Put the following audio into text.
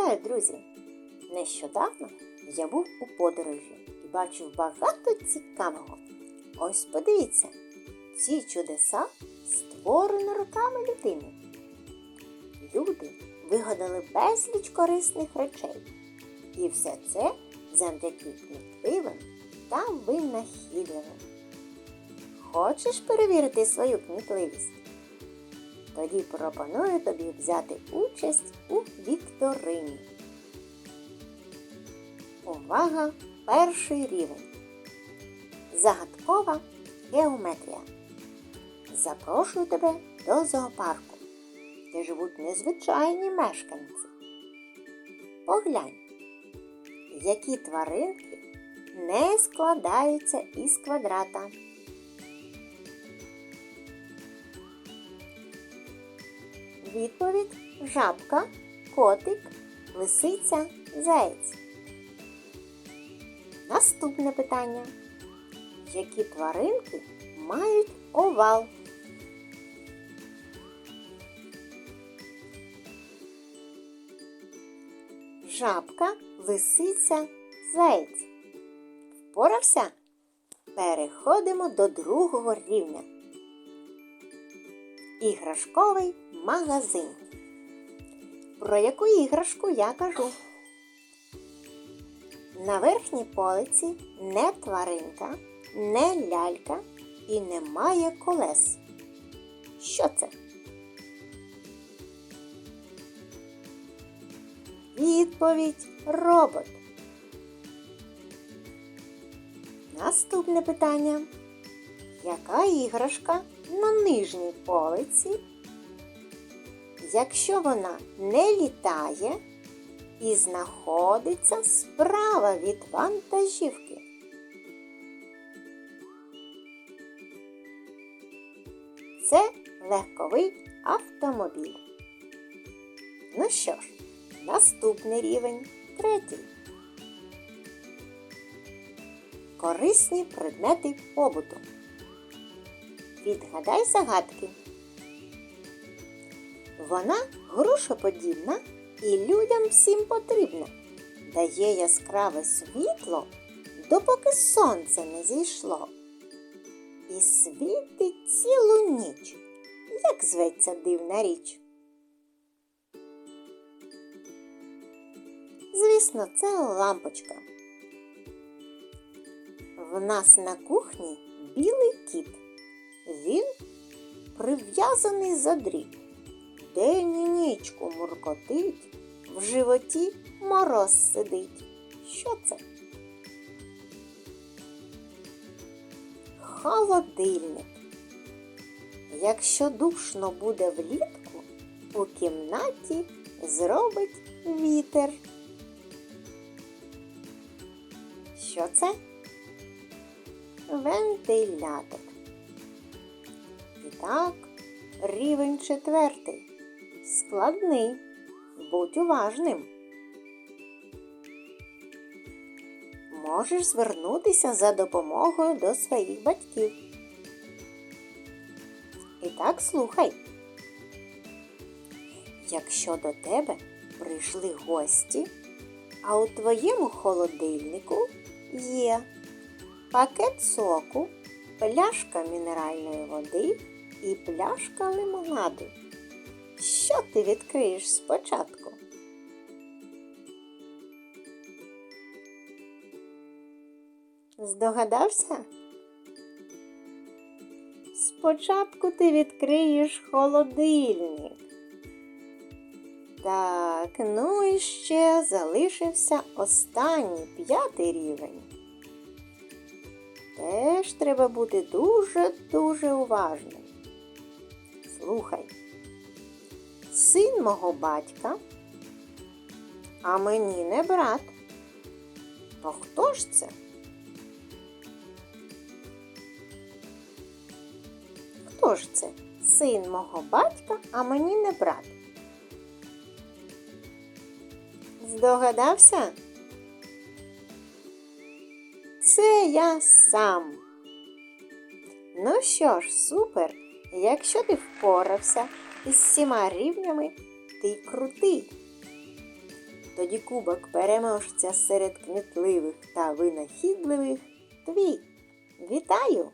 Вітаю, друзі! Нещодавно я був у подорожі і бачив багато цікавого. Ось подивіться, ці чудеса створено руками людини. Люди вигадали безліч корисних речей. І все це завдяки кмітливим та винахідливим. Хочеш перевірити свою кмітливість? Тоді пропоную тобі взяти участь у вікторині. Увага! Перший рівень. Загадкова геометрія. Запрошую тебе до зоопарку, де живуть незвичайні мешканці. Поглянь, які тваринки не складаються із квадрата. Відповідь жабка, котик, лисиця, заєць. Наступне питання. Які тваринки мають овал? Жабка, лисиця, заєць. Впорався? Переходимо до другого рівня. Іграшковий магазин. Про яку іграшку я кажу? На верхній полиці не тваринка, не лялька і немає колес. Що це? Відповідь робот. Наступне питання. Яка іграшка на нижній полиці? Якщо вона не літає і знаходиться справа від вантажівки? Це легковий автомобіль. Ну що ж, наступний рівень третій. Корисні предмети побуту. Відгадай загадки. Вона грушоподібна і людям всім потрібна. Дає яскраве світло, допоки сонце не зійшло. І світить цілу ніч. Як зветься дивна річ? Звісно, це лампочка. В нас на кухні білий кіт. Він прив'язаний за дріб. День і нічку муркотить, в животі мороз сидить. Що це? Холодильник. Якщо душно буде влітку, у кімнаті зробить вітер. Що це? Вентилятор. І рівень четвертий. Складний. Будь уважним. Можеш звернутися за допомогою до своїх батьків. І так слухай. Якщо до тебе прийшли гості, а у твоєму холодильнику є пакет соку, пляшка мінеральної води і пляшка лимонаду. Що ти відкриєш спочатку? Здогадався? Спочатку ти відкриєш холодильник. Так, ну і ще залишився останній п'ятий рівень. Теж треба бути дуже-дуже уважним. Слухай, син мого батька, а мені не брат. То хто ж це? Хто ж це? Син мого батька, а мені не брат. Здогадався? Це я сам. Ну що ж, супер, якщо ти впорався із всіма рівнями, ти крутий. Тоді кубок переможця серед кмітливих та винахідливих твій. Вітаю!